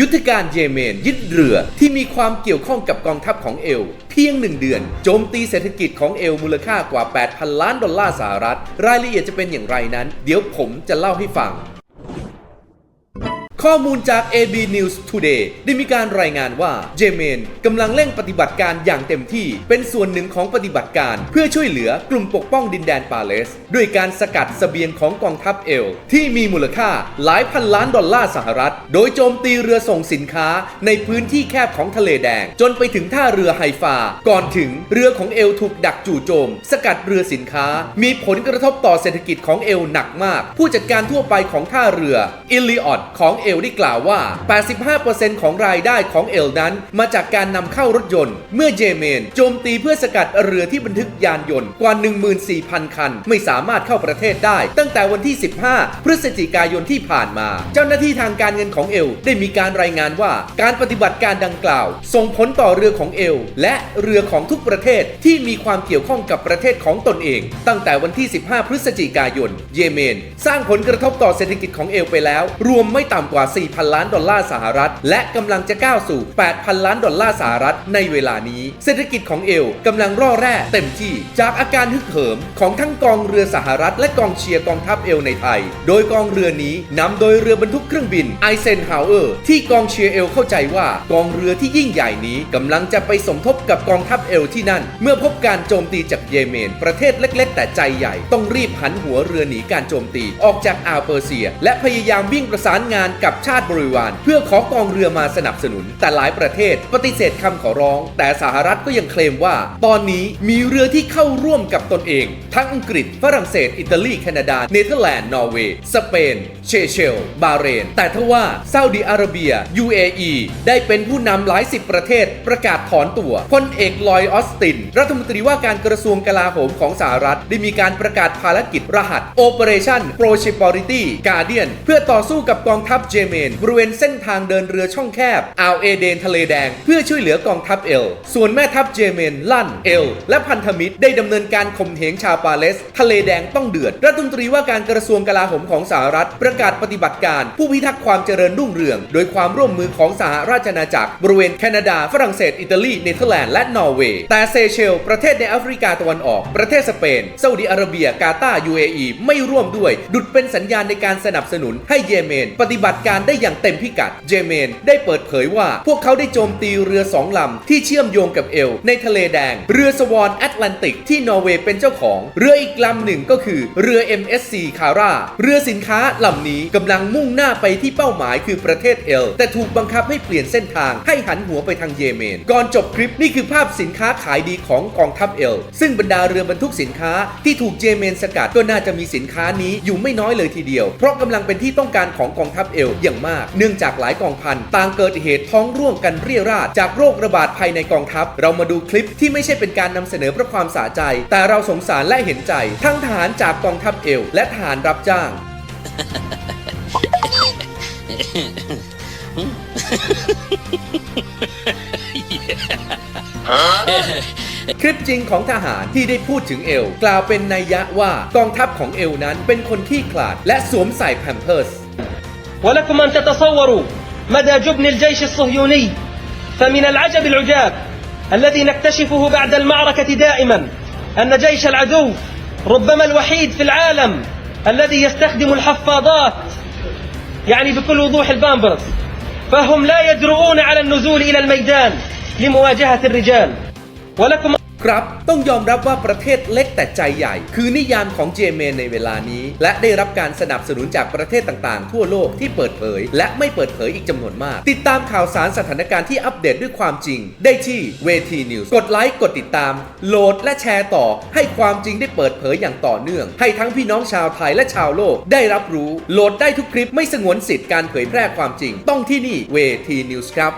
ยุทธการเยเมนยึดเรือที่มีความเกี่ยวข้องกับกองทัพของเอล เพียงหนึ่งเดือน โจมตีเศรษฐกิจของเอลมูลค่ากว่า 8,000 ล้านดอลลาร์สหรัฐ รายละเอียดจะเป็นอย่างไรนั้น เดี๋ยวผมจะเล่าให้ฟัง ข้อมูลจาก AB News Today ได้มีการรายงานว่าเยเมนกำลังเร่งปฏิบัติการอย่างเต็มที่เป็นส่วนหนึ่งของปฏิบัติการ เพื่อช่วยเหลือกลุ่มปกป้องดินแดนปาเลส ด้วยการสกัดเสบียงของกองทัพเอล ที่มีมูลค่าหลายพันล้านดอลลาร์สหรัฐ โดยโจมตีเรือส่งสินค้าในพื้นที่แคบของทะเลแดง จนไปถึงท่าเรือไฮฟา ก่อนถึงเรือของเอลถูกดักจู่โจม สกัดเรือสินค้า มีผลกระทบต่อเศรษฐกิจของเอลหนักมาก ผู้จัดการทั่วไปของท่าเรืออิลลิออดของเเอลได้กล่าวว่า 85%ของรายได้ของเอลนั้น มาจากการนำเข้ารถยนต์ เมื่อเยเมน โจมตีเพื่อสกัดเรือที่บันทึกยานยนต์กว่า 14,000 คัน ไม่สามารถเข้าประเทศได้ ตั้งแต่วันที่ 15 พฤศจิกายนที่ผ่านมา เจ้าหน้าที่ทางการเงินของเอล ได้มีการรายงานว่า การปฏิบัติการดังกล่าว ส่งผลต่อเรือของเอล และเรือของทุกประเทศที่มีความเกี่ยวข้องกับประเทศของตนเอง ตั้งแต่วันที่ 15 พฤศจิกายน เยเมน สร้างผลกระทบต่อเศรษฐกิจของเอลไปแล้ว รวมไม่ต่ำกว่าว่า 4,000 ล้านดอลลาร์สหรัฐ และกำลังจะก้าวสู่ 8,000 ล้านดอลลาร์สหรัฐในเวลานี้ เศรษฐกิจของเอลกำลังร่อแร่เต็มที่จากอาการฮึกเหิมของทั้งกองเรือสหรัฐ และกองเชียร์กองทัพเอลในไทย โดยกองเรือนี้นำโดยเรือบรรทุกเครื่องบินไอเซนฮาวเออร์ที่กองเชียร์เอลเข้าใจว่ากองเรือที่ยิ่งใหญ่นี้กำลังจะไปสมทบกับกองทัพเอลที่นั่น เมื่อพบการโจมตีจากเยเมน ประเทศเล็ก ๆ แต่ใจใหญ่ ต้องรีบหันหัวเรือหนีการโจมตีออกจากอ่าวเปอร์เซีย และพยายามวิ่งประสานงานกับับชาติบริวาร เพื่อขอกองเรือมาสนับสนุน แต่หลายประเทศปฏิเสธคำขอร้อง แต่สหรัฐก็ยังเคลมว่า ตอนนี้มีเรือที่เข้าร่วมกับตนเอง ทั้งอังกฤษ ฝรั่งเศส อิตาลี แคนาดา เนเธอร์แลนด์ นอร์เวย์ สเปน เชเชล บาเรน แต่ทว่าซาอุดิอาระเบีย UAE ได้เป็นผู้นำหลายสิบประเทศประกาศถอนตัวพลเอกลอยออสติน รัฐมนตรีว่าการกระทรวงกลาโหมของสหรัฐ ได้มีการประกาศภารกิจรหัส Operation Prosperity Guardian เพื่อต่อสู้กับกองทัพเยเมน บริเวณเส้นทางเดินเรือช่องแคบอ่าวเอเดนทะเลแดง เพื่อช่วยเหลือกองทัพเอล ส่วนแม่ทัพเยเมน ลั่นเอล และพันธมิตรได้ดำเนินการข่มเหงชาวปาเลส ทะเลแดงต้องเดือดรัฐมนตรีว่าการกระทรวงกลาโหมของสหรัฐ ประกาศปฏิบัติการ ผู้พิทักษ์ความเจริญรุ่งเรือง โดยความร่วมมือของสหราชอาณาจักร บริเวณแคนาดา ฝรั่งเศส อิตาลีเนเธอร์แลนด์และนอร์เวย์แต่เซเชล ประเทศในแอฟริกาตะวันออก ประเทศสเปนซาอุดิอาระเบียกาตาร์ UAE ไม่ร่วมด้วย ดุดเป็นสัญญาณในการสนับสนุนให้เยเมน ปฏิบัติการได้อย่างเต็มพิกัดเยเมนได้เปิดเผยว่าพวกเขาได้โจมตีเรือสองลำที่เชื่อมโยงกับเอล ในทะเลแดง เรือสวอนแอตแลนติกที่นอร์เวย์เป็นเจ้าของ เรืออีกลำหนึ่งก็คือ เรือ MSC คาร่าเรือสินค้าลำนี้กำลังมุ่งหน้าไปที่เป้าหมายคือประเทศเอล แต่ถูกบังคับให้เปลี่ยนเส้นทางให้หันหัวไปทางเยเมน ก่อนจบคลิปนี่คือภาพสินค้าขายดีของกองทัพเอล ซึ่งบรรดาเรือบรรทุกสินค้าที่ถูกเยเมนสกัดก็น่าจะมีสินค้านี้อยู่ไม่น้อยเลยทีเดียว เพราะกำลังเป็นที่ต้องการของกองทัพเอลอย่างมาก เนื่องจากหลายกองพันต่างเกิดเหตุท้องร่วงกันเรี่ยราดจากโรคระบาดภายในกองทัพ เรามาดูคลิปที่ไม่ใช่เป็นการนำเสนอเพราะความสะใจ แต่เราสงสารและเห็นใจ ทั้งทหารจากกองทัพเอลและทหารรับจ้างคลิปจริงของทหารที่ได้พูดถึงเอล กล่าวเป็นนัยยะว่ากองทัพของเอลนั้นเป็นคนขี้ขลาดและสวมใส่แพมเพิร์ส ولكم أن تتصوروا مدى جبن الجيش الصهيوني فمن العجب العجاب الذي نكتشفه بعد المعركة دائما أن جيش العدو ربما الوحيد في العالم الذي يستخدم الحفاضات يعني بكل وضوح البامبرز فهم لا يجرؤون على النزول إلى الميدان لمواجهة الرجال. ولكم ครับ ต้องยอมรับว่าประเทศเล็กแต่ใจใหญ่ คือนิยามของเยเมนในเวลานี้ และได้รับการสนับสนุนจากประเทศต่างๆ ทั่วโลกที่เปิดเผย และไม่เปิดเผยอีกจำนวนมาก ติดตามข่าวสารสถานการณ์ที่อัปเดตด้วยความจริง ได้ที่เวทีนิวส์กดไลค์กดติดตาม โหลดและแชร์ต่อ ให้ความจริงได้เปิดเผยอย่างต่อเนื่อง ให้ทั้งพี่น้องชาวไทยและชาวโลก ได้รับรู้โหลดได้ทุกคลิปไม่สงวนสิทธิ์การเผยแพร่ความจริง ต้องที่นี่เวทีนิวส์ครับ